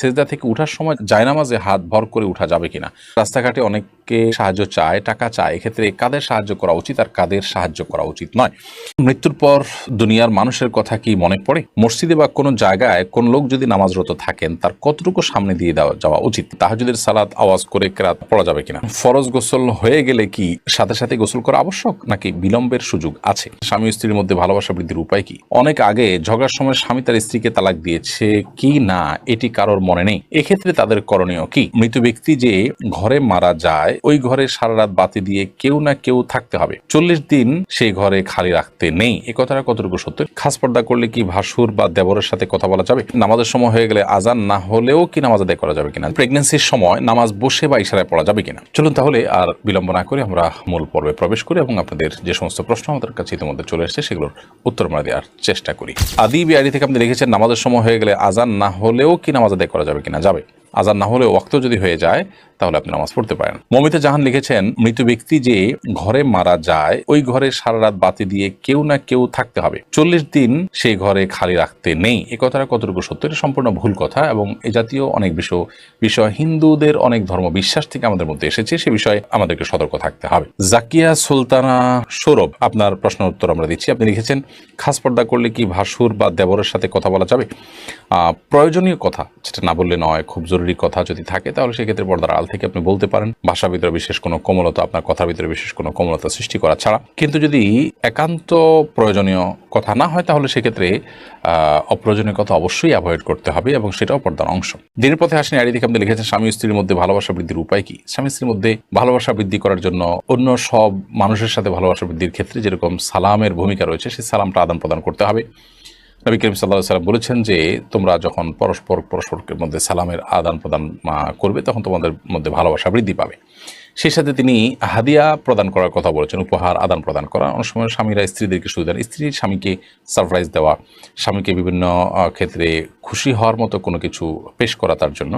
সেজদা থেকে উঠার সময় জায়নামাজে হাত ভর করে উঠা যাবে কিনা? রাস্তাঘাটে অনেককে সাহায্য চায়, টাকা চায়। এক্ষেত্রে কাদের সাহায্য করা উচিত আর কাদের সাহায্য করা উচিত নয়? মৃত্যুর পর দুনিয়ার মানুষের কথা কি মনে পড়ে? মসজিদে বা কোনো জায়গায় কোন লোক যদি নামাজরত থাকেন, তার কতটুকু সামনে দিয়ে দেওয়া, যাওয়া উচিত? তাহাজুদের সালাদ আওয়াজ করে কেরাত পড়া যাবে কিনা? ফরজ গোসল হয়ে গেলে কি সাথে সাথে গোসল করা আবশ্যক, নাকি বিলম্বের সুযোগ আছে? স্বামী স্ত্রীর মধ্যে ভালোবাসা বৃদ্ধির উপায় কি? অনেক আগে ঝগড়ার সময় স্বামী তার স্ত্রীকে তালাক দিয়েছে কি না, এটি কারোর মনে নেই। এক্ষেত্রে তাদের করণীয় কি? মৃত ব্যক্তি যে ঘরে মারা যায়, ওই ঘরে সারা রাত বাতি দিয়ে কেউ না কেউ থাকতে হবে। চল্লিশ দিন সেই ঘরে খালি রাখতে নেই। এ কথাটা কতটুকু সত্য? খাস পর্দা করলে কি ভাসুর বা দেবরের সাথে কথা বলা যাবে? নামাজের সময় হয়ে গেলে আজান না হলেও কি নামাজ আদায় করা যাবে কিনা? প্রেগনেন্সির সময় নামাজ বসে বা ইশারায় পড়া যাবে কিনা? চলুন তাহলে আর বিলম্ব না করে আমরা মূল পর্বে প্রবেশ করি এবং আপনাদের যে সমস্ত প্রশ্ন আমাদের কাছে ইতিমধ্যে চলে এসেছে, সেগুলোর উত্তর আমরা দেওয়ার চেষ্টা করি। আদি বিআরি থেকে আপনি লিখেছেন নামাজের সময় হয়ে গেলে আজান না হলেও কি নামাজ আদায় করা যাবে কিনা? যাবে। আজান না হলে ওয়াক্ত যদি হয়ে যায় তাহলে আপনি নামাজ পড়তে পারেন। মমিতা জাহান লিখেছেন, মৃত ব্যক্তি যে ঘরে মারা যায়, ওই ঘরে সারা রাত বাতি দিয়ে কেউ না কেউ থাকতে হবে। চল্লিশ দিন সেই ঘরে খালি রাখতে নেই। এ কথাটা কতটুকু সত্য? এটা সম্পূর্ণ ভুল কথা এবং এ জাতীয় অনেক বিষয় বিষয় হিন্দুদের অনেক ধর্ম বিশ্বাস থেকে আমাদের মধ্যে এসেছে, সে বিষয়ে আমাদেরকে সতর্ক থাকতে হবে। জাকিয়া সুলতানা সৌরভ, আপনার প্রশ্ন উত্তর আমরা দিচ্ছি। আপনি লিখেছেন, খাস পর্দা করলে কি ভাসুর বা দেবরের সাথে কথা বলা যাবে? প্রয়োজনীয় কথা, যেটা না বললে নয়, খুব জরুরি কথা যদি থাকে, তাহলে সেক্ষেত্রে পর্দার আল থেকে আপনি বলতে পারেন ভাষার ভিতরে বিশেষ কোনো কোমলতা, আপনার কথার ভিতরে বিশেষ কোনো কোমলতা সৃষ্টি করা ছাড়া। কিন্তু যদি একান্ত প্রয়োজনীয় কথা না হয়, তাহলে সেক্ষেত্রে অপ্রয়োজনীয় কথা অবশ্যই অ্যাভয়েড করতে হবে এবং সেটাও পর্দার অংশ। দিনের পথে আসেন আড়ি থেকে আপনি লিখেছেন, স্বামী স্ত্রীর মধ্যে ভালোবাসা বৃদ্ধির উপায় কি? স্বামী স্ত্রীর মধ্যে ভালোবাসা বৃদ্ধি করার জন্য অন্য সব মানুষের সাথে ভালোবাসা বৃদ্ধির ক্ষেত্রে যেরকম সালামের ভূমিকা রয়েছে, সেই সালামটা আদান প্রদান করতে হবে। নবী করিম সাল্লাহ সাল্লাম বলেছেন যে, তোমরা যখন পরস্পর পরস্পরের মধ্যে সালামের আদান প্রদান করবে, তখন তোমাদের মধ্যে ভালোবাসা বৃদ্ধি পাবে। সেই সাথে তিনি হাদিয়া প্রদান করার কথা বলেছেন, উপহার আদান প্রদান করা। অনেক সময় স্বামীরা স্ত্রীদেরকে সুযোগ দেন। স্ত্রী স্বামীকে সারপ্রাইজ দেওয়া, স্বামীকে বিভিন্ন ক্ষেত্রে খুশি হওয়ার মতো কোনো কিছু পেশ করা তার জন্য।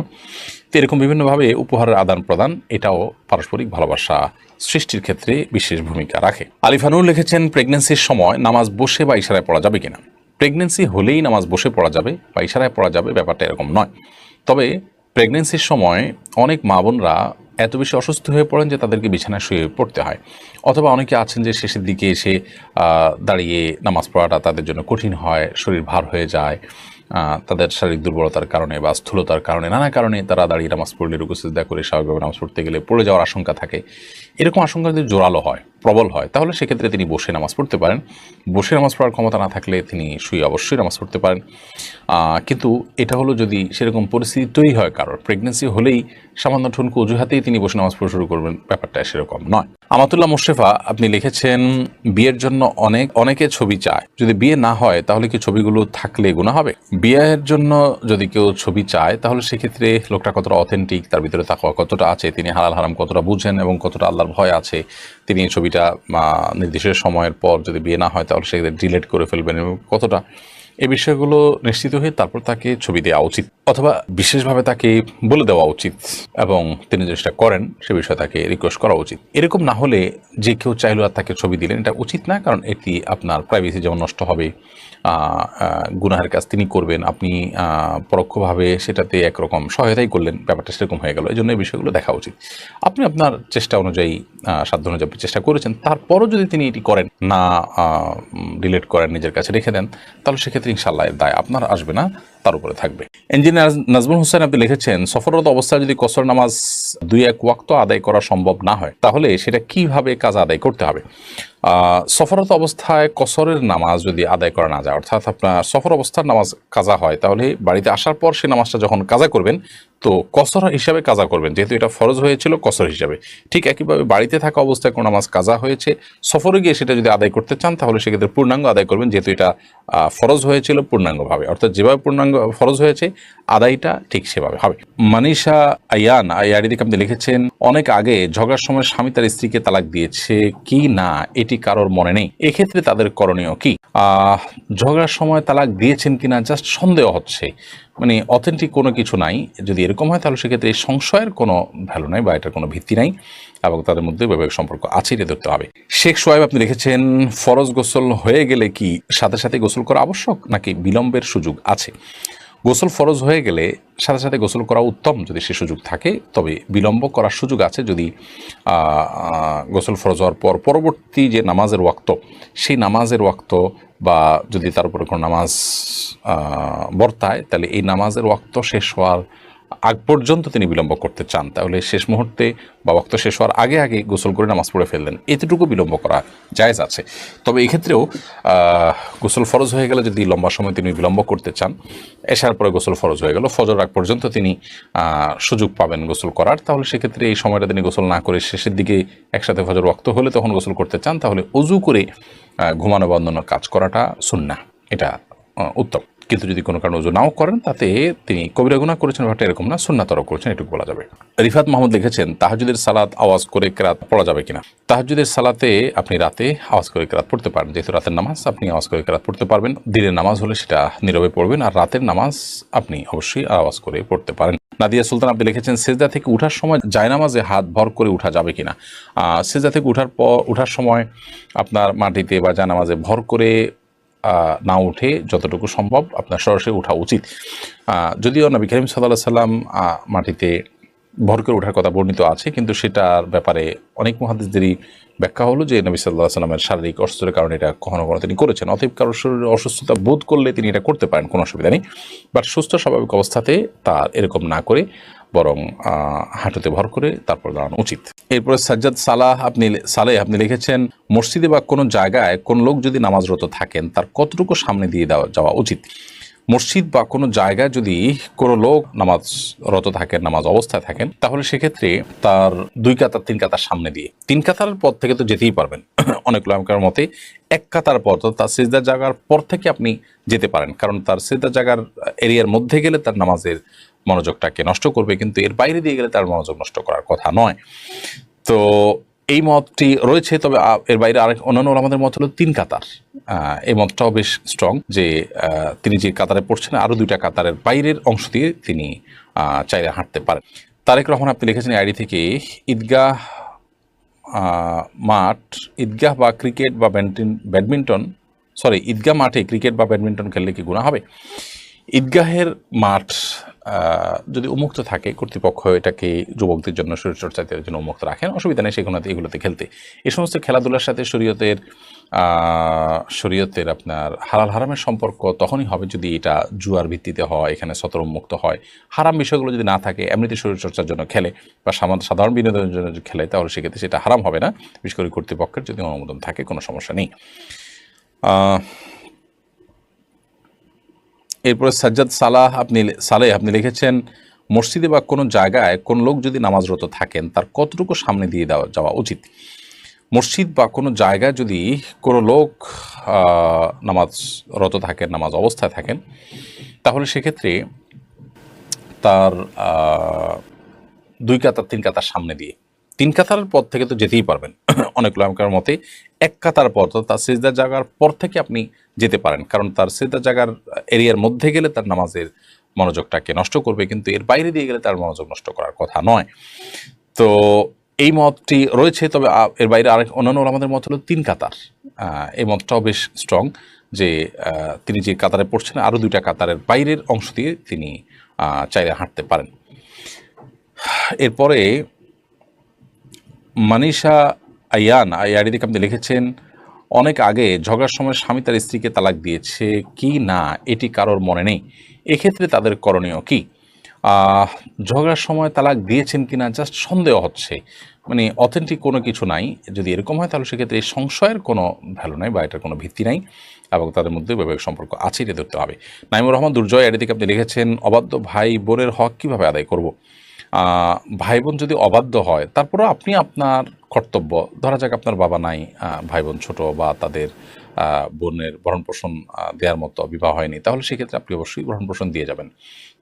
তো এরকম বিভিন্নভাবে উপহারের আদান প্রদান, এটাও পারস্পরিক ভালোবাসা সৃষ্টির ক্ষেত্রে বিশেষ ভূমিকা রাখে। আলিফানুর লিখেছেন প্রেগনেন্সির সময় নামাজ বসে বা ইশারায় পড়া যাবে কিনা? প্রেগনেন্সি হলেই নামাজ বসে পড়া যাবে বা ইশারায় পড়া যাবে, ব্যাপারটা এরকম নয়। তবে প্রেগনেন্সির সময় অনেক মা বোনরা এত বেশি অসুস্থ হয়ে পড়েন যে তাদেরকে বিছানায় শুয়ে পড়তে হয়। অথবা অনেকে আছেন যে শেষের দিকে এসে দাঁড়িয়ে নামাজ পড়াটা তাদের জন্য কঠিন হয়, শরীর ভার হয়ে যায়। তাদের শারীরিক দুর্বলতার কারণে বা স্থূলতার কারণে, নানা কারণে তারা দাঁড়িয়ে নামাজ পড়লে রুকুসিদা করে স্বাভাবিকভাবে নামাজ পড়তে গেলে পড়ে যাওয়ার আশঙ্কা থাকে। এরকম আশঙ্কা যদি জোরালো হয়, প্রবল হয়, তাহলে সেক্ষেত্রে তিনি বসে নামাজ পড়তে পারেন। বসে নামাজ পড়ার ক্ষমতা না থাকলে তিনি শুয়ে অবশ্যই নামাজ পড়তে পারেন। কিন্তু এটা হলো যদি সেরকম পরিস্থিতি তৈরি হয় কারোর প্রেগনেন্সি হলেই সামান্য ঠুনকু অজুহাতেই তিনি বসে নামাজ পড়া শুরু করবেন, ব্যাপারটা সেরকম নয়। আমাতুল্লাহ মোশেফা আপনি লিখেছেন, বিয়ের জন্য অনেক, অনেকে ছবি চায়। যদি বিয়ে না হয়, তাহলে কি ছবিগুলো থাকলে গুণা হবে? বিয়ের জন্য যদি কেউ ছবি চায়, তাহলে সেক্ষেত্রে লোকটা কতটা অথেন্টিক তার ভিতরে থাকা কতটা আছে, তিনি হালাল হারাম কতটা বুঝেন এবং কতটা আল্লাহর ভয় আছে, তিনি ছবিটা নির্দিষ্ট সময়ের পর যদি বিয়ে না হয়, তাহলে সেক্ষেত্রে ডিলেট করে ফেলবেন এবং কতটা এই বিষয়গুলো নিশ্চিত হয়ে তারপর তাকে ছবি দেওয়া উচিত, অথবা বিশেষভাবে তাকে বলে দেওয়া উচিত এবং তিনি যেটা করেন সে বিষয়ে তাকে রিকোয়েস্ট করা উচিত। এরকম না হলে যে কেউ চাইলেও আর তাকে ছবি দিলেন, এটা উচিত না, কারণ এটি আপনার প্রাইভেসি যেমন নষ্ট হবে গুনাহের কাজ তিনি করবেন, আপনি পরোক্ষভাবে সেটাতে একরকম সহায়তাই করলেন, ব্যাপারটা সেরকম হয়ে গেল। এই জন্য এই বিষয়গুলো দেখা উচিত। আপনি আপনার চেষ্টা অনুযায়ী সাধ্য অনুযায়ী চেষ্টা করেছেন, তারপরও যদি তিনি এটি করেন, না ডিলেট করেন, নিজের কাছে রেখে দেন, তাহলে সেক্ষেত্রে ইনশাল্লাহ এর দায় আপনার আসবে না, তার উপরে থাকবে। ইঞ্জিনিয়ার নাজমুল হোসেন আপনি লিখেছেন, সফররত অবস্থায় যদি কসর নামাজ দুই এক ওয়াক্ত আদায় করা সম্ভব না হয়, তাহলে সেটা কীভাবে কাজ আদায় করতে হবে? আহ, সফররত অবস্থায় কসরের নামাজ যদি আদায় করা না যায় অর্থাৎ আপনার সফর অবস্থার নামাজ কাজা হয় তাহলে বাড়িতে আসার পর সে নামাজটা যখন কাজা করবেন তো কসর হিসাবে কাজা করবেন। যেহেতু এটা ফরজ হয়েছিল কসর হিসাবে। ঠিক একইভাবে বাড়িতে থাকা অবস্থায় কোনো নামাজ কাজা হয়েছে সফরে গিয়ে সেটা যদি আদায় করতে চান তাহলে সেক্ষেত্রে পূর্ণাঙ্গ আদায় করবেন যেহেতু এটা ফরজ হয়েছিল পূর্ণাঙ্গভাবে। অর্থাৎ যেভাবে পূর্ণাঙ্গ ফরজ হয়েছে আদায়টা ঠিক সেভাবে হবে। মানিষা আয়ান আয়ারিদিকে আপনি লিখেছেন, অনেক আগে ঝগড়ার সময় স্বামী তার স্ত্রীকে তালাক দিয়েছে কি না, এটি কারোর মনে নেই। এক্ষেত্রে তাদের করণীয় কি? ঝগড়ার সময় তালাক দিয়েছেন কিনা জাস্ট সন্দেহ হচ্ছে। মানে অথেন্টিক কোনো কিছু নাই। যদি এরকম হয় তাহলে সেক্ষেত্রে এই সংশয়ের কোনো ভ্যালু নাই বা এটার কোনো ভিত্তি নাই এবং তাদের মধ্যে বৈবাহিক সম্পর্ক আছে এটা ধরতে হবে। শেখ সোহেব আপনি লিখেছেন ফরজ গোসল হয়ে গেলে কি সাথে সাথে গোসল করা আবশ্যক নাকি বিলম্বের সুযোগ আছে? গোসল ফরজ হয়ে গেলে সাথে সাথে গোসল করা উত্তম যদি সে সুযোগ থাকে। তবে বিলম্ব করার সুযোগ আছে যদি গোসল ফরজ হওয়ার পর পরবর্তী যে নামাজের ওয়াক্ত, সেই নামাজের ওয়াক্ত বা যদি তার উপরে কোনো নামাজ বর্তায়, তাহলে এই নামাজের ওয়াক্ত শেষ হওয়ার আগ পর্যন্ত তিনি বিলম্ব করতে চান তাহলে শেষ মুহূর্তে বা ওয়াক্ত শেষ হওয়ার আগে আগে গোসল করে নামাজ পড়ে ফেললেন। এতটুকু বিলম্ব করা জায়েজ আছে। তবে এক্ষেত্রেও গোসল ফরজ হয়ে গেলে যদি লম্বা সময় তিনি বিলম্ব করতে চান এসার পরে গোসল ফরজ হয়ে গেল ফজর আগ পর্যন্ত তিনি সুযোগ পাবেন গোসল করার। তাহলে সেক্ষেত্রে এই সময়টা তিনি গোসল না করে শেষের দিকে একসাথে ফজর ওয়াক্ত হলে তখন গোসল করতে চান তাহলে অজু করে ঘুমানো বা অন্যান্য কাজ করাটা সুন্না এটা আহ, উত্তম। কিন্তু যদি কোনো কারণে অজু নাও করেন, তাতে তিনি কবিরা গুণা করেছেন ব্যাপারটা এরকম না সুন্নাতর করেছেন, এটুকু বলা যাবে। রিফাত মাহমুদ লিখেছেন তাহাজুদের সালাত আওয়াজ করে কেরাত পড়া যাবে কিনা? তাহাজুদের সালাতে আপনি রাতে আওয়াজ করে কেরাত পড়তে পারেন। যেহেতু রাতের নামাজ, আপনি আওয়াজ করে কেরাত পড়তে পারবেন। দিনের নামাজ হলে সেটা নীরবে পড়বেন, আর রাতের নামাজ আপনি অবশ্যই আওয়াজ করে পড়তে পারেন। নাদিয়া সুলতান আপনি লিখেছেন, সেজদা থেকে উঠার সময় জায়নামাজে হাত ভর করে উঠা যাবে কিনা? সেজদা থেকে উঠার পর, উঠার সময় আপনার মাটিতে বা জায়নামাজে ভর করে না উঠে যতটুকু সম্ভব আপনার সরাসরি ওঠা উচিত। যদিও নবী করিম সাল্লাহ সাল্লাম মাটিতে ভর করে ওঠার কথা বর্ণিত আছে, কিন্তু সেটার ব্যাপারে অনেক মহাদেশদেরই ব্যাখ্যা হলো যে নবী সাল্লাহ সাল্লামের শারীরিক অসুস্থতার কারণে এটা কখনো কখনো তিনি করেছেন। অতএব কারোর শরীরে অসুস্থতা বোধ করলে তিনি এটা করতে পারেন, কোনো অসুবিধা নেই। বাট সুস্থ স্বাভাবিক অবস্থাতে তার এরকম না করে বরং হাঁটুতে ভর করে তারপর দাঁড়ানো উচিত। এরপরে সাজ্জাদ সালাহ, আপনি সালেহ, আপনি লিখেছেন, মসজিদে বা কোনো জায়গায় কোন লোক যদি নামাজরত থাকেন, তার কতটুকু সামনে দিয়ে দেওয়া, যাওয়া উচিত? মসজিদ বা কোনো জায়গায় যদি কোনো লোক নামাজরত থাকেন, নামাজ অবস্থায় থাকেন, তাহলে সেক্ষেত্রে তার দুই কাতার, তিন কাতার সামনে দিয়ে। তিন কাতার পর থেকে তো যেতেই পারবেন। অনেক লোকের মতে এক কাতার পর তো তার সিজদার জায়গার পর থেকে আপনি যেতে পারেন। কারণ তার সিজদার জায়গার এরিয়ার মধ্যে গেলে তার নামাজের মনোযোগটাকে নষ্ট করবে, কিন্তু এর বাইরে দিয়ে গেলে তার মনোযোগ নষ্ট করার কথা নয়। তো এই মতটি রয়েছে, তবে এর বাইরে আরেক অন্যান্য আমাদের মত হলো তিন কাতার। এই মতটাও বেশ স্ট্রং যে তিনি যে কাতারে পড়ছেন, আরও দুইটা কাতারের বাইরের অংশ দিয়ে তিনি চাইলে হাঁটতে পারেন। তারেক রহমান, আপনি লিখেছেন আইডি থেকে, ঈদগাহ মাঠ, ঈদগাহ বা ক্রিকেট বা ব্যাডমিন- ব্যাডমিন্টন সরি ঈদগাহ মাঠে ক্রিকেট বা ব্যাডমিন্টন খেললে কি গুণা হবে? ঈদগাহের মাঠ যদি উন্মুক্ত থাকে কর্তৃপক্ষ এটাকে যুবকদের জন্য শরীরচর্চাদের জন্য উন্মুক্ত রাখেন, অসুবিধা নেই সেগুলোতে এগুলোতে খেলতে। এই সমস্ত খেলাধুলার সাথে শরীয়তের শরীয়তের আপনার হালাল হারামের সম্পর্ক তখনই হবে যদি এটা জুয়ার ভিত্তিতে হয়, এখানে সতর উন্মুক্ত হয়। হারাম বিষয়গুলো যদি না থাকে, এমনিতে শরীরচর্চার জন্য খেলে বা সাধারণ বিনোদনের জন্য খেলে, তাহলে সেক্ষেত্রে সেটা হারাম হবে না। বিশেষ করে কর্তৃপক্ষের যদি অনুমোদন থাকে, কোনো সমস্যা নেই। এরপরে সাজ্জাদ সালাহ আপনি সালেহ আপনি লিখেছেন, মসজিদে বা কোনো জায়গায় কোন লোক যদি নামাজরত থাকেন, তার কতটুকু সামনে দিয়ে দেওয়া যাওয়া উচিত? মসজিদ বা কোনো জায়গায় যদি কোনো লোক নামাজরত থাকেন, নামাজ অবস্থায় থাকেন, তাহলে সেক্ষেত্রে তার দুই কাতার, তিন কাতার সামনে দিয়ে তিন কাতারের পর থেকে তো যেতেই পারবেন। অনেক লোকের মতে এক কাতার পর তো তার সিজদার জায়গার পর থেকে আপনি যেতে পারেন। কারণ তার সিজদার জায়গার এরিয়ার মধ্যে গেলে তার নামাজের মনোযোগটাকে নষ্ট করবে, কিন্তু এর বাইরে দিয়ে গেলে তার মনোযোগ নষ্ট করার কথা নয়। তো এই মতটি রয়েছে, তবে এর বাইরে আরেক অন্যান্য আমাদের মত হলো তিন কাতার। এই মতটাও বেশ স্ট্রং যে তিনি যে কাতারে পড়ছেন, আরও দুইটা কাতারের বাইরের অংশ দিয়ে তিনি চাইলে হাঁটতে পারেন। এরপরে মানিষা আয়ান, আয়ারি দিকে আপনি লিখেছেন, অনেক আগে ঝগড়ার সময় স্বামী তার স্ত্রীকে তালাক দিয়েছে, কি না, এটি কারোর মনে নেই। এক্ষেত্রে তাদের করণীয় কি? ঝগড়ার সময় তালাক দিয়েছেন কিনা, জাস্ট সন্দেহ হচ্ছে। মানে অথেন্টিক কোনো কিছু নাই। যদি এরকম হয়, তাহলে সেক্ষেত্রে এই সংশয়ের কোনো ভ্যালু নাই বা এটার কোনো ভিত্তি নাই এবং তাদের মধ্যে বৈবাহিক সম্পর্ক আছে এটা ধরতে হবে। নাইমুর রহমান, দুর্জয় এর দিকে আপনি লিখেছেন, অবাধ্য ভাই বোনের হক কীভাবে আদায় করব? ভাই বোন যদি অবাধ্য হয়, তারপরেও আপনি আপনার কর্তব্য, ধরা যাক আপনার বাবা নাই ভাই বোন ছোটো বা তাদের বোনের ভরণ পোষণ দেওয়ার মতো বিবাহ হয়নি, তাহলে সেক্ষেত্রে আপনি অবশ্যই ভরণ পোষণ দিয়ে যাবেন।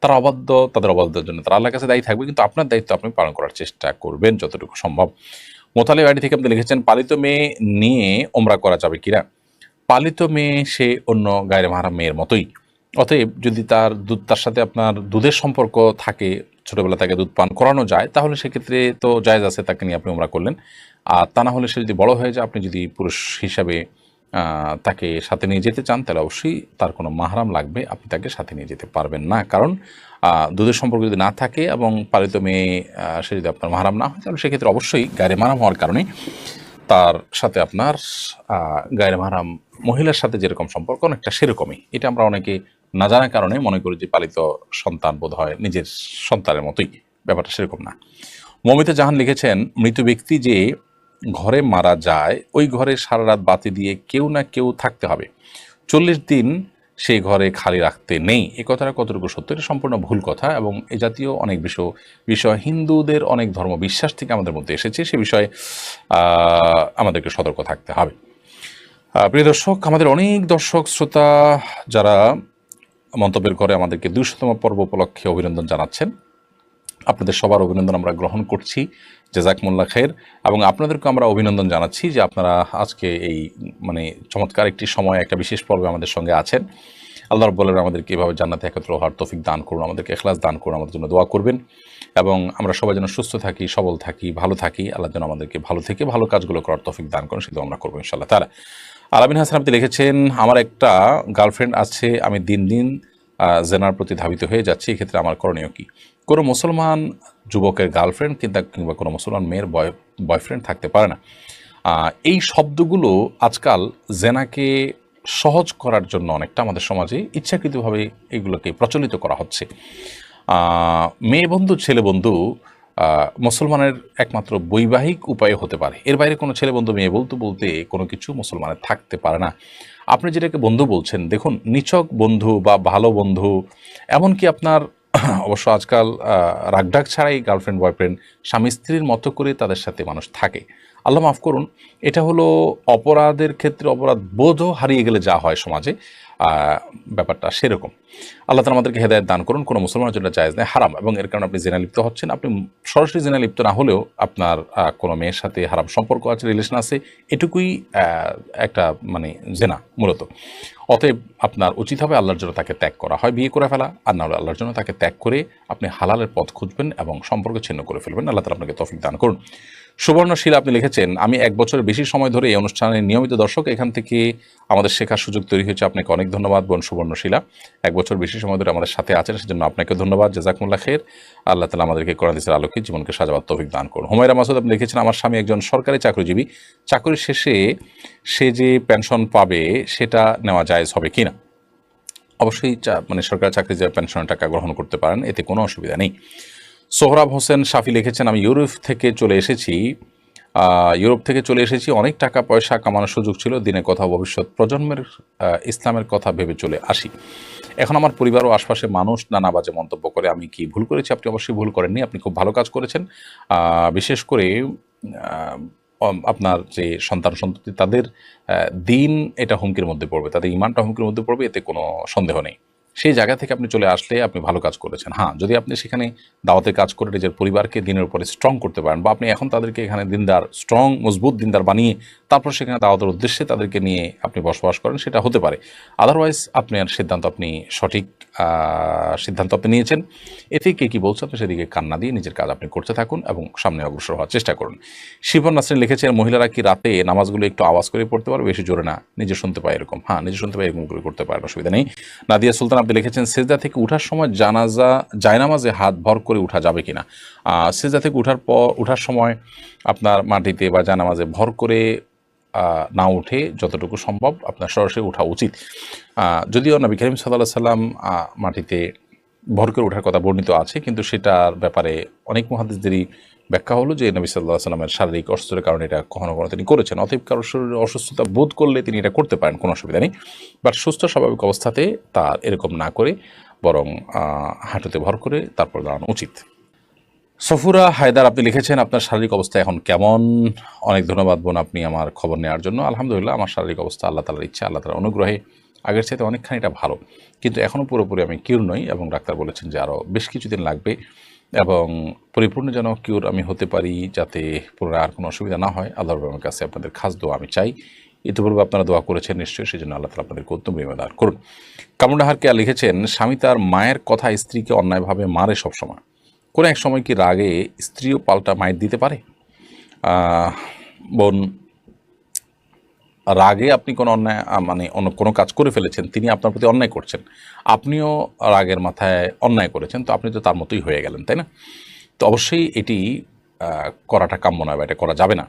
তারা অবাধ্য, তাদের অবাধ্যের জন্য তারা আল্লাহর কাছে দায়ী থাকবে, কিন্তু আপনার দায়িত্ব আপনি পালন করার চেষ্টা করবেন যতটুকু সম্ভব। মোতালে বাড়ি থেকে আপনি লিখেছেন, পালিত মেয়ে নিয়ে ওমরা করা যাবে কিনা পালিত মেয়ে সে অন্য গায়ের মাহারা মেয়ের মতোই। অতএব যদি তার দুধ, তার সাথে আপনার দুধের সম্পর্ক থাকে ছোটবেলা তাকে দুধ পান করানো যায়, তাহলে সেক্ষেত্রে তো জায়জ আছে তাকে নিয়ে আপনি ওমরা করলেন। আর তা না হলে সে যদি বড় হয়ে যায়, আপনি যদি পুরুষ হিসাবে তাকে সাথে নিয়ে যেতে চান, তাহলে অবশ্যই তার কোনো মাহারাম লাগবে, আপনি তাকে সাথে নিয়ে যেতে পারবেন না। কারণ দুধের সম্পর্ক যদি না থাকে এবং পালিত মেয়ে সে যদি আপনার মাহারাম না হয়, তাহলে সেক্ষেত্রে অবশ্যই গায়ে মাহারাম হওয়ার কারণে তার সাথে আপনার গায়ের মাহারাম মহিলার সাথে যেরকম সম্পর্ক, অনেকটা সেরকমই। এটা আমরা অনেকে না জানার কারণে মনে করি যে পালিত সন্তান বোধ হয় নিজের সন্তানের মতোই। ব্যাপারটা সেরকম না। মমিতা জাহান লিখেছেন, মৃত ব্যক্তি যে ঘরে মারা যায়, ওই ঘরে সারা রাত বাতি দিয়ে কেউ না কেউ থাকতে হবে। চল্লিশ দিন সেই ঘরে খালি রাখতে নেই। এ কথাটা কতটুকু সত্য? এটা সম্পূর্ণ ভুল কথা এবং এ জাতীয় অনেক বিষয় বিষয় হিন্দুদের অনেক ধর্ম বিশ্বাস থেকে আমাদের মধ্যে এসেছে। সে বিষয়ে আমাদেরকে সতর্ক থাকতে হবে। প্রিয় দর্শক, আমাদের অনেক দর্শক, শ্রোতা যারা মন্তব্যের ঘরে আমাদেরকে দুশতম পর্ব উপলক্ষে অভিনন্দন জানাচ্ছেন। আপনাদের সবার অভিনন্দন আমরা গ্রহণ করছি। জেজাকমুল্লা খের এবং আপনাদেরকে আমরা অভিনন্দন জানাচ্ছি যে আপনারা আজকে এই মানে চমৎকার একটি সময়, একটা বিশেষ পর্বে আমাদের সঙ্গে আছেন। আল্লাহ বলেন আমাদেরকে এভাবে জান্নাতে একত্র হওয়ার তৌফিক দান করুন, আমাদেরকে এখলাস দান করুন, আমাদের জন্য দোয়া করবেন। এবং আমরা সবাই যেন সুস্থ থাকি, সবল থাকি, ভালো থাকি, আল্লাহ যেন আমাদেরকে ভালো থেকে ভালো কাজগুলো করার তৌফিক দান করুন সেটা আমরা করব ইনশাল্লাহ তারা আলামিন হাসান আপনি লিখেছেন, আমার একটা গার্লফ্রেন্ড আছে, আমি দিন দিন জেনার প্রতি ধাবিত হয়ে যাচ্ছি, এক্ষেত্রে আমার করণীয় কি? কোনো মুসলমান যুবকের গার্লফ্রেন্ড কিংবা কিংবা কোনো মুসলমান মেয়ের বয়, বয়ফ্রেন্ড থাকতে পারে না। এই শব্দগুলো আজকাল জেনাকে সহজ করার জন্য অনেকটা আমাদের সমাজে ইচ্ছাকৃতভাবে এগুলোকে প্রচলিত করা হচ্ছে। মেয়ে বন্ধু, ছেলে বন্ধু মুসলমানের একমাত্র বৈবাহিক উপায় হতে পারে। এর বাইরে কোনো ছেলে বন্ধু মেয়ে বলতে বলতে কোনো কিছু মুসলমানের থাকতে পারে না। আপনি যেটাকে বন্ধু বলছেন, দেখুন, নিছক বন্ধু বা ভালো বন্ধু, এমনকি আপনার অবশ্য আজকাল রাগডাক ছাড়াই গার্লফ্রেন্ড বয়ফ্রেন্ড স্বামী স্ত্রীর মতো করে তাদের সাথে মানুষ থাকে। আল্লাহ মাফ করুন, এটা হলো অপরাধের ক্ষেত্রে অপরাধ বোধও হারিয়ে গেলে যা হয় সমাজে ব্যাপারটা সেরকম। আল্লাহ তালা আমাদেরকে হেদায়ত দান করুন, কোনো মুসলমানের জন্য জায়েজ নেই হারাম। এবং এর কারণে আপনি জেনা লিপ্ত হচ্ছেন। আপনি সরাসরি জেনা লিপ্ত না হলেও আপনার কোনো মেয়ের সাথে হারাম সম্পর্ক আছে রিলেশন আছে, এটুকুই একটা মানে জেনা মূলত। অতএব আপনার উচিত হবে আল্লাহর জন্য তাকে ত্যাগ করা। হয় বিয়ে করে ফেলা, আর না হলে আল্লাহর জন্য তাকে ত্যাগ করে আপনি হালালের পথ খুঁজবেন এবং সম্পর্ক ছিন্ন করে ফেলবেন। আল্লাহ তালা আপনাকে তফিক দান করুন। সুবর্ণশীল আপনি লিখেছেন, আমি এক বছরের বেশি সময় ধরে এই অনুষ্ঠানের নিয়মিত দর্শক। এখান থেকে আমাদের শেখার সুযোগ তৈরি হয়েছে। আপনাকে অনেক ধন্যবাদ বোন সুবর্ণশীলা। এক বছর বেশি সময় ধরে আমাদের সাথে আছেন, সেজন্য আপনাকে ধন্যবাদ জেজাকমুল্লা খের। আল্লাহ তালা আমাদেরকে কোরআন দিসের আলোকে জীবনকে সাজাবার তৌফিক দান করুন। হুমায়রা মাসুদ, আপনি লিখেছেন আমার স্বামী একজন সরকারি চাকরিজীবী। চাকরি শেষে সে যে পেনশন পাবে, সেটা নেওয়া জায়েজ হবে কি না অবশ্যই মানে সরকারি চাকরি যে পেনশনের টাকা গ্রহণ করতে পারেন, এতে কোনো অসুবিধা নেই। সোহরাব হোসেন শাফি লিখেছেন, আমি ইউরোপ থেকে চলে এসেছি। ইউরোপ থেকে চলে এসেছি। অনেক টাকা পয়সা কামানোর সুযোগ ছিল। দিনের কথা, ভবিষ্যৎ প্রজন্মের ইসলামের কথা ভেবে চলে আসি। এখন আমার পরিবার ও আশপাশে মানুষ নানা বাজে মন্তব্য করে। আমি কি ভুল করেছি? আপনি অবশ্যই ভুল করেননি। আপনি খুব ভালো কাজ করেছেন। বিশেষ করে আপনার যে সন্তান সন্ততি, তাদের দিন এটা হুমকির মধ্যে পড়বে। তাদের ইমানটা হুমকির মধ্যে পড়বে। এতে কোনো সন্দেহ নেই। সেই জায়গা থেকে আপনি চলে আসলে আপনি ভালো কাজ করেছেন। হ্যাঁ যদি আপনি সেখানে দাওয়াতের কাজ করে নিজের পরিবারকে দিনের উপরে স্ট্রং করতে পারেন বা আপনি এখন তাদেরকে এখানে দিনদার স্ট্রং মজবুত দিনদার বানিয়ে তারপর সেখানে দাওয়াতের উদ্দেশ্যে তাদেরকে নিয়ে আপনি বসবাস করেন, সেটা হতে পারে। আদারওয়াইজ আপনার সিদ্ধান্ত আপনি সঠিক সিদ্ধান্ত আপনি নিয়েছেন। এতে কে কী বলছে, আপনি সেদিকে কান্না দিয়ে নিজের কাজ আপনি করতে থাকুন এবং সামনে অগ্রসর হওয়ার চেষ্টা করুন। শিবন নাসরিন লিখেছেন, মহিলারা কি রাতে নামাজগুলো একটু আওয়াজ করে পড়তে পারবে বেশি জোরে না? নিজে শুনতে পায় এরকম। হ্যাঁ নিজে শুনতে পায়, এরকম করে করতে পারেন, অসুবিধা নেই। নাদিয়া সুলতান, আপনি লিখেছেন, সেজদা থেকে উঠার সময় জানাজা, জায়নামাজে হাত ভর করে উঠা যাবে কিনা? সেজদা থেকে উঠার পর, উঠার সময় আপনার মাটিতে বা জানামাজে ভর করে না উঠে যতটুকু সম্ভব আপনার সরাসরি ওঠা উচিত। যদিও নবী করিম সাল্লাহ সাল্লাম মাটিতে ভর করে ওঠার কথা বর্ণিত আছে, কিন্তু সেটার ব্যাপারে অনেক মহাদেশদেরই ব্যাখ্যা হলো যে নবী সাল্লাহ সাল্লামের শারীরিক অসুস্থতার কারণে এটা কখনো কখনো তিনি করেছেন। অতএব কারোর শরীরে অসুস্থতা বোধ করলে তিনি এটা করতে পারেন, কোনো অসুবিধা নেই। বাট সুস্থ স্বাভাবিক অবস্থাতে তার এরকম না করে, বরং হাঁটুতে ভর করে তারপর দাঁড়ানো উচিত। সফুরা হায়দার, আপনি লিখেছেন, আপনার শারীরিক অবস্থা এখন কেমন? অনেক ধন্যবাদ বোন আপনি আমার খবর নেওয়ার জন্য। আলহামদুলিল্লাহ, আমার শারীরিক অবস্থা আল্লাহ তালার ইচ্ছা, আল্লাহ তালার অনুগ্রহে। আগের চাইতে অনেকখানি এটা ভালো। কিন্তু এখনও পুরোপুরি আমি কিউর নই এবং ডাক্তার বলেছেন যে আরও বেশ কিছুদিন লাগবে এবং পরিপূর্ণ যেন কিউর আমি হতে পারি যাতে পুনরায় আর কোনো অসুবিধা না হয়। আল্লাহর রহমের কাছে আপনাদের খাস দোয়া আমি চাই। ইতিপূর্বে আপনারা দোয়া করেছেন নিশ্চয়ই সেই জন্য আল্লাহ তালা আপনাদের কর্তব্য দান করুন। কামরুন্নাহার কে লিখেছেন, স্বামী তার মায়ের কথা স্ত্রীকে অন্যায়ভাবে মারে সবসময়। কোনো এক সময় কি রাগে স্ত্রীও পাল্টা মায়ের দিতে পারে? বোন, রাগে আপনি কোনো অন্যায় মানে অন্য কোনো কাজ করে ফেলেছেন, তিনি আপনার প্রতি অন্যায় করছেন, আপনিও রাগের মাথায় অন্যায় করেছেন, তো আপনি তো তার মতোই হয়ে গেলেন, তাই না? তো অবশ্যই এটি করাটা কাম্য নয় বা এটা করা যাবে না।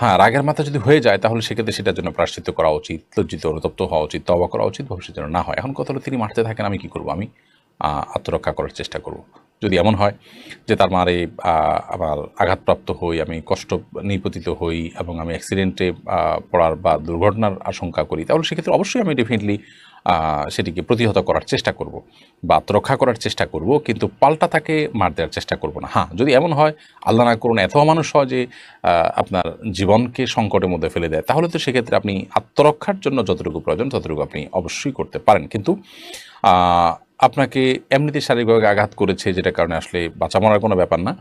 হ্যাঁ রাগের মাথা যদি হয়ে যায়, তাহলে সেক্ষেত্রে সেটার জন্য প্রাশ্চিত্য করা উচিত, লজ্জিত, অনুতপ্ত হওয়া উচিত তবা করা উচিত, ভবিষ্যতে যেন না হয়। এখন কথা হলো তিনি মারতে থাকেন, আমি কি করব আমি? আত্মরক্ষা করার চেষ্টা করব। যদি এমন হয় যে তার মারে আমার আঘাতপ্রাপ্ত হই, আমি কষ্ট নিপতিত হই এবং আমি অ্যাক্সিডেন্টে পড়ার বা দুর্ঘটনার আশঙ্কা করি, তাহলে সেক্ষেত্রে অবশ্যই আমি ডেফিনেটলি সেটিকে প্রতিহত করার চেষ্টা করব বা আত্মরক্ষা করার চেষ্টা করব, কিন্তু পাল্টা তাকে মার দেওয়ার চেষ্টা করব না। হ্যাঁ যদি এমন হয়, আল্লাহ না করুন, এত মানুষ হয় যে আপনার জীবনকে সংকটের মধ্যে ফেলে দেয়, তাহলে তো সেক্ষেত্রে আপনি আত্মরক্ষার জন্য যতটুকু প্রয়োজন, ততটুকু আপনি অবশ্যই করতে পারেন। কিন্তু আপনাকে এমনিতে শারীরিকভাবে আঘাত করেছে যেটা কারণে আসলে বাঁচা মরার কোনো ব্যাপার না।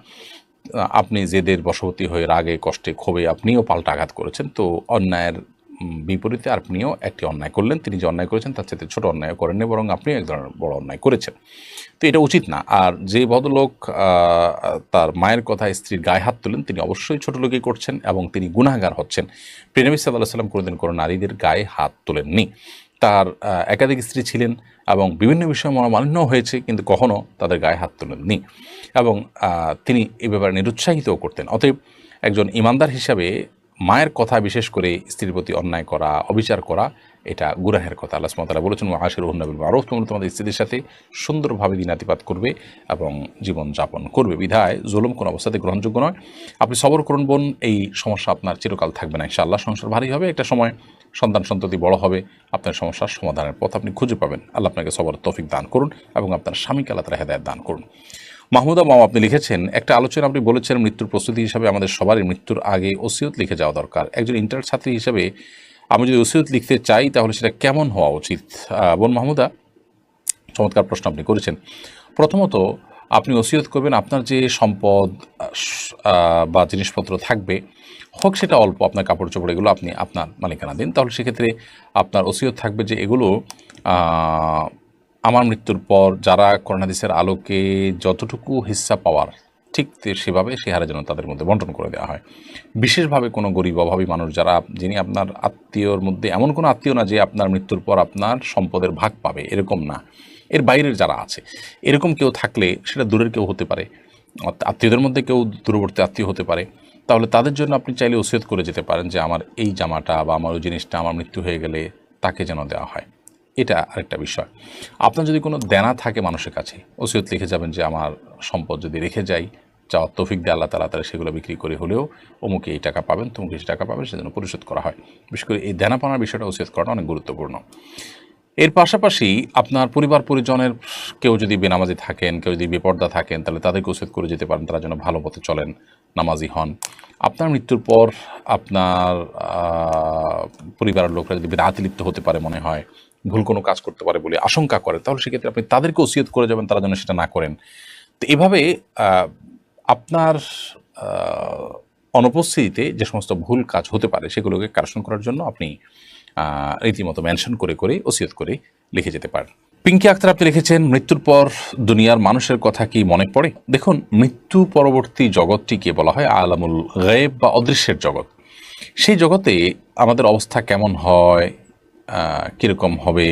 আপনি জেদের বশবর্তী হয়ে রাগে, কষ্টে, ক্ষোভে আপনিও পাল্টা আঘাত করেছেন। তো অন্যায়ের বিপরীতে আপনিও একটি অন্যায় করলেন। তিনি যে অন্যায় করেছেন, তার চাইতে ছোট অন্যায় করেননি, বরং আপনিও এক ধরনের বড় অন্যায় করেছেন। তো এটা উচিত না। আর যে ভদ্রলোক তার মায়ের কথা স্ত্রীর গায়ে হাত তোলেন, তিনি অবশ্যই ছোট লোকই করছেন এবং তিনি গুনাহগার হচ্ছেন। প্রেনবী সাল্লাহ সাল্লাম কোনোদিন কোনো নারীদের গায়ে হাত তোলেননি। তার একাধিক স্ত্রী ছিলেন এবং বিভিন্ন বিষয়ে মনোমালিন্য হয়েছে, কিন্তু কখনও তাদের গায়ে হাত তোলেননি। এবং তিনি এ ব্যাপারে নিরুৎসাহিতও করতেন। অতএব একজন ইমানদার হিসাবে মায়ের কথা বিশেষ করে স্ত্রীর প্রতি অন্যায় করা, অবিচার করা এটা গুরাহের কথা আল্লাহ সুমতালা বলেছেন আশের উন্নবিল আরও তোমরা তোমাদের স্ত্রীদের সাথে সুন্দরভাবে দিনাতিপাত করবে এবং জীবন যাপন করবে। বিধায় জুলুম কোনো অবস্থাতে গ্রহণযোগ্য নয়। আপনি সবর করুন বোন, এই সমস্যা আপনার চিরকাল থাকবে না, ইনশাআল্লাহ। সংসার ভারী হবে, একটা সময় সন্তান সন্ততি বড় হবে, আপনার সমস্যার সমাধানের পথ আপনি খুঁজে পাবেন। আল্লাহ আপনাকে সবর, তৌফিক দান করুন এবং আপনার স্বামীকে আল্লাহ হেদায়ত দান করুন। মাহমুদা মাম, আপনি লিখেছেন, একটা আলোচনা আপনি বলেছেন, মৃত্যুর প্রস্তুতি হিসাবে আমাদের সবারই মৃত্যুর আগে ওসিয়ত লিখে যাওয়া দরকার। একজন ইন্টার ছাত্রী হিসাবে আমি যদি ওসিয়ত লিখতে চাই, তাহলে সেটা কেমন হওয়া উচিত? বোন মাহমুদা, চমৎকার প্রশ্ন আপনি করেছেন। প্রথমত, আপনি ওসিয়ত করবেন, আপনার যে সম্পদ বা জিনিসপত্র থাকবে, হোক সেটা অল্প আপনার কাপড় চোপড়, এগুলো আপনি আপনার মালিকানা দিন। তাহলে সেক্ষেত্রে আপনার ওসিয়ত থাকবে যে এগুলো আমার মৃত্যুর পর যারা করোনাদিসের আলোকে যতটুকু হিস্সা পাওয়ার ঠিক সেভাবে সে হারে যেন তাদের মধ্যে বন্টন করে দেওয়া হয়। বিশেষভাবে কোনো গরিব, অভাবী মানুষ যারা, যিনি আপনার আত্মীয়র মধ্যে এমন কোনো আত্মীয় না যে আপনার মৃত্যুর পর আপনার সম্পদের ভাগ পাবে, এরকম না। এর বাইরের যারা আছে, এরকম কেউ থাকলে সেটা দূরের কেউ হতে পারে। আত্মীয়দের মধ্যে কেউ দূরবর্তী আত্মীয় হতে পারে। তাহলে তাদের জন্য আপনি চাইলে ওসিয়ত করে যেতে পারেন যে, আমার এই জামাটা বা আমার ওই জিনিসটা, আমার মৃত্যু হয়ে গেলে তাকে যেন দেওয়া হয়। এটা আরেকটা বিষয়। আপনার যদি কোনো দেনা থাকে মানুষের কাছে, ওসিয়ত লিখে যাবেন যে, আমার সম্পদ যদি রেখে যাই চাওয়ার তৌফিক দিয়ে আল্লাহ তালা তারা সেগুলো বিক্রি করে হলেও অমুকে এই টাকা পাবেন, তমুকে এই টাকা পাবেন, সেজন্য পরিশোধ করা হয়। বিশেষ করে এই দেনা পাওয়ার বিষয়টা ওসিয়ত করাটা অনেক গুরুত্বপূর্ণ। এর পাশাপাশি আপনার পরিবার পরিজনের কেউ যদি বেনামাজি থাকেন, কেউ যদি বেপর্দা থাকেন, তাহলে তাদেরকে উচিত করে যেতে পারেন, তারা যেন ভালো পথে চলেন, নামাজি হন। আপনার মৃত্যুর পর আপনার পরিবারের লোকরা যদি বিরাতি লিপ্ত হতে পারে মনে হয় ভুল কোনো কাজ করতে পারে বলে আশঙ্কা করেন, তাহলে সেক্ষেত্রে আপনি তাদেরকে ওসিয়ত করে যাবেন, তারা যেন সেটা না করেন। তো এভাবে আপনার অনুপস্থিতিতে যে সমস্ত ভুল কাজ হতে পারে সেগুলোকে কারেকশন করার জন্য আপনি রীতিমতো মেনশন করে করে ওসিয়ত করে লিখে যেতে পারেন। পিঙ্কি আক্তার আপনি লিখেছেন, মৃত্যুর পর দুনিয়ার মানুষের কথা কি মনে পড়ে? দেখুন, মৃত্যু পরবর্তী জগৎটিকে বলা হয় আলামুল গায়েব বা অদৃশ্যের জগৎ। সেই জগতে আমাদের অবস্থা কেমন হয় কীরকম হবে?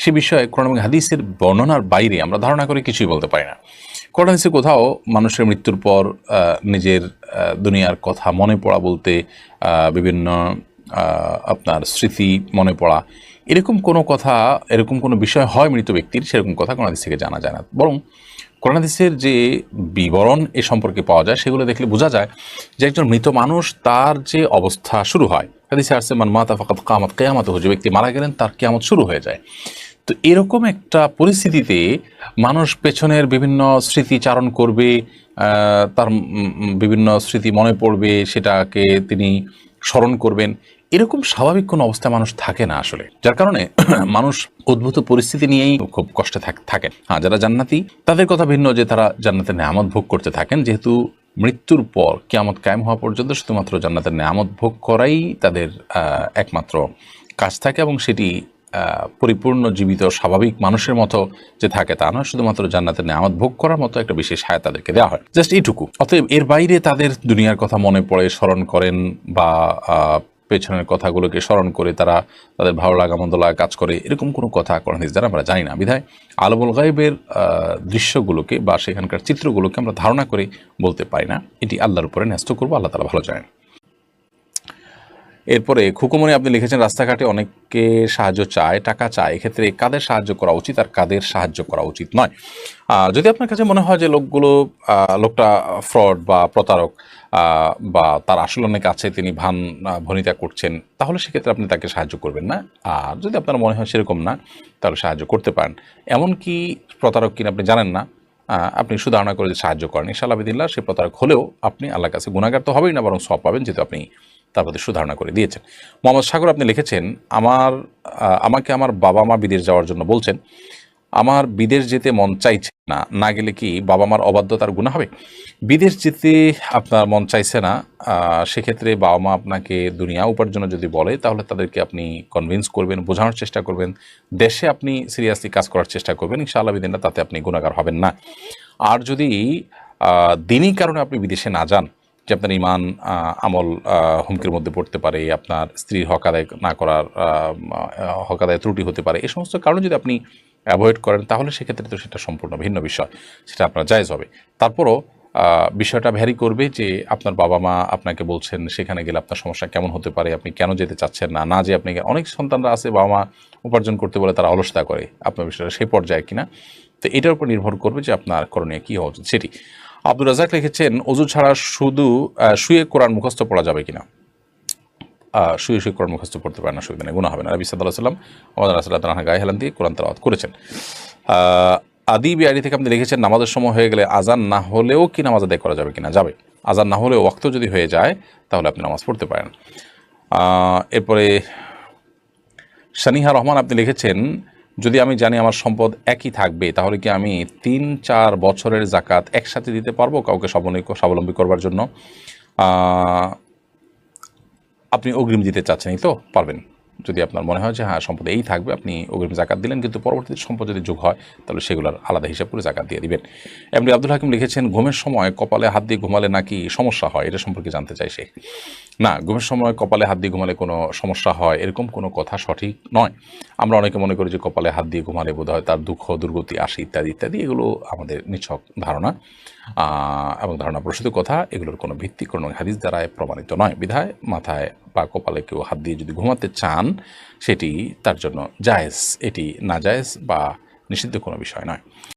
সে বিষয়ে কোরআন হাদিসের বর্ণনার বাইরে আমরা ধারণা করে কিছুই বলতে পারি না। কোরআন হাদিসে কোথাও মানুষের মৃত্যুর পর নিজের দুনিয়ার কথা মনে পড়া বলতে বিভিন্ন আপনার স্মৃতি মনে পড়া, এরকম কোনো কথা, এরকম কোনো বিষয় হয় মৃত ব্যক্তির, সেরকম কথা কোরআন হাদিস থেকে জানা যায় না। বরং কোরআন হাদিসের যে বিবরণ এ সম্পর্কে পাওয়া যায়, সেগুলো দেখলে বোঝা যায় যে একজন মৃত মানুষ তার যে অবস্থা শুরু হয় হাদিসে আসছে, মান মাতা ফাকাত কামাত, কেয়ামত যে ব্যক্তি মারা গেলেন, তার কেয়ামত শুরু হয়ে যায়। তো এরকম একটা পরিস্থিতিতে মানুষ পেছনের বিভিন্ন স্মৃতি চারণ করবে তার বিভিন্ন স্মৃতি মনে পড়বে, সেটাকে তিনি স্মরণ করবেন। এরকম স্বাভাবিক কোনো অবস্থায় মানুষ থাকে না আসলে, যার কারণে মানুষ উদ্ভূত পরিস্থিতি নিয়েই খুব কষ্টে থাক- হ্যাঁ যারা জান্নাতি, তাদের কথা ভিন্ন যে তারা জান্নাতের নেয়ামত ভোগ করতে থাকেন, যেহেতু মৃত্যুর পর, কেয়ামত কায়েম হওয়া পর্যন্ত শুধুমাত্র জান্নাতের নেয়ামত ভোগ করাই তাদের একমাত্র কাজ থাকে এবং সেটি পরিপূর্ণ, জীবিত, স্বাভাবিক মানুষের মতো যে থাকে তা নয়। শুধুমাত্র জান্নাতের নেয়ামত ভোগ করার মতো একটা বিশেষ হায় তাদেরকে দেওয়া হয়। জাস্ট এইটুকু। অতএব এর বাইরে তাদের দুনিয়ার কথা মনে পড়ে, স্মরণ করেন বা পেছনের কথাগুলোকে স্মরণ করে তারা তাদের ভালো লাগা, মন্দ লাগা কাজ করে, এরকম কোনো কথা কোরআন হাদিস আমরা জানি না। বিধায় আলমুল গাইবের দৃশ্যগুলোকে বা সেখানকার চিত্রগুলোকে আমরা ধারণা করে বলতে পারি না। এটি আল্লাহর উপরে ন্যস্ত করব, আল্লাহ তালা ভালো জানেন। এরপরে খুকুমনি আপনি লিখেছেন, রাস্তাঘাটে অনেকে সাহায্য চায়, টাকা চায়। এক্ষেত্রে কাদের সাহায্য করা উচিত আর কাদের সাহায্য করা উচিত নয়। যদি আপনার কাছে মনে হয় যে লোকগুলো লোকটা ফ্রড বা প্রতারক বা তার আসল অনেক আছে তিনি ভান ভনিতা করছেন, তাহলে সেক্ষেত্রে আপনি তাকে সাহায্য করবেন না। আর যদি আপনার মনে হয় সেরকম না, তাহলে সাহায্য করতে পারেন। এমনকি প্রতারক কিনা আপনি জানেন না আপনি সুধারণা করে সাহায্য করেন। ইনশাআল্লাহ বিদিল্লাহ সে প্রতারক হলেও আপনি আল্লাহর কাছে গুণাগার তো হবেই না, বরং সব পাবেন, যেহেতু আপনি তার প্রতি সুধারণা করে দিয়েছেন। মোহাম্মদ সাগর আপনি লিখেছেন, আমার আমাকে আমার বাবা মা বিদেশ যাওয়ার জন্য বলছেন আমার বিদেশ যেতে মন চাইছে না না গেলে কি বাবা মার অবাধ্যতার গুণা হবে? বিদেশ যেতে আপনার মন চাইছে না সেক্ষেত্রে বাবা মা আপনাকে দুনিয়া উপার্জনের যদি বলে তাহলে তাদেরকে আপনি কনভিন্স করবেন বোঝানোর চেষ্টা করবেন। দেশে আপনি সিরিয়াসলি কাজ করার চেষ্টা করবেন ইনশাআল্লাহ বিদিনা তাতে আপনি গুণাগার হবেন না। আর যদি দিনই কারণে আপনি বিদেশে না যান যে আপনার ইমান আমল হুমকির মধ্যে পড়তে পারে আপনার স্ত্রীর হক আদায় না করার আহ, আহ, হক আদায় ত্রুটি হতে পারে এই সমস্ত কারণে যদি আপনি অ্যাভয়েড করেন, তাহলে সেক্ষেত্রে তো সেটা সম্পূর্ণ ভিন্ন বিষয়, সেটা আপনার জায়জ হবে। তারপরও বিষয়টা ভ্যারি করবে যে আপনার বাবা মা আপনাকে বলছেন সেখানে গেলে আপনার সমস্যা কেমন হতে পারে, আপনি কেন যেতে চাচ্ছেন না না যে আপনি অনেক সন্তানরা আছে বাবা মা উপার্জন করতে বলে তারা অলসতা করে, আপনার বিষয়টা সেই পর্যায়ে কিনা। তো এটার উপর নির্ভর করবে যে আপনার করণীয় কী হওয়া উচিত। সেটি। আব্দুল রাজাক লিখেছেন, অজু ছাড়া শুধু শুয়ে কোরআন মুখস্থ পড়া যাবে কিনা? শুয়ে শুয়ে কোরআন মুখস্থ পড়তে পারেন না, সুবিধা নেই গুণা হবে না। রবি সাল্লাহ সাল্লাম আমাদের রাসুল্লাহ তালা গায়ে হেলান দিয়ে কোরআন তালাওয়াত করেছেন। আদি বিআরি থেকে আপনি লিখেছেন নামাজের সময় হয়ে গেলে আজান না হলেও কি নামাজ আদায় করা যাবে কিনা? যাবে। আজান না হলেও ওয়াক্ত যদি হয়ে যায়, তাহলে আপনি নামাজ পড়তে পারেন। এরপরে সানিহা রহমান আপনি লিখেছেন, যদি আমি জানি আমার সম্পদ একই থাকবে, তাহলে কি আমি তিন চার বছরের জাকাত একসাথে দিতে পারব কাউকে স্বাবলম্বী স্বাবলম্বী করবার জন্য? আপনি অগ্রিম দিতে চাচ্ছেন তো পারবেন। যদি আপনার মনে হয় যে হ্যাঁ সম্পদ এই থাকবে, আপনি অগ্রিম জাকাত দিলেন, কিন্তু পরবর্তীতে সম্পদ যদি যোগ হয়, তাহলে সেগুলোর আলাদা হিসাব করে জাকাত দিয়ে দিবেন। এমনি আব্দুল হাকিম লিখেছেন, ঘুমের সময় কপালে হাত দিয়ে ঘুমালে নাকি সমস্যা হয়? এটা সম্পর্কে জানতে চাই সে। না, ঘুমের সময় কপালে হাত দিয়ে ঘুমালে কোনো সমস্যা হয়, এরকম কোনো কথা সঠিক নয়। আমরা অনেকে মনে করি যে, কপালে হাত দিয়ে ঘুমালে বোধ হয় তার দুঃখ, দুর্গতি আসে ইত্যাদি ইত্যাদি, এগুলো আমাদের নিছক ধারণা। এবং ধারণা প্রসূত কথা, এগুলোর কোনো ভিত্তি, কোনো হাদিস দ্বারা প্রমাণিত নয়। বিধায় মাথায় বা কপালে কেউ হাত দিয়ে যদি ঘুমাতে চান, সেটি তার জন্য জায়েজ। এটি না জায়েজ বা নিষিদ্ধ কোনো বিষয় নয়।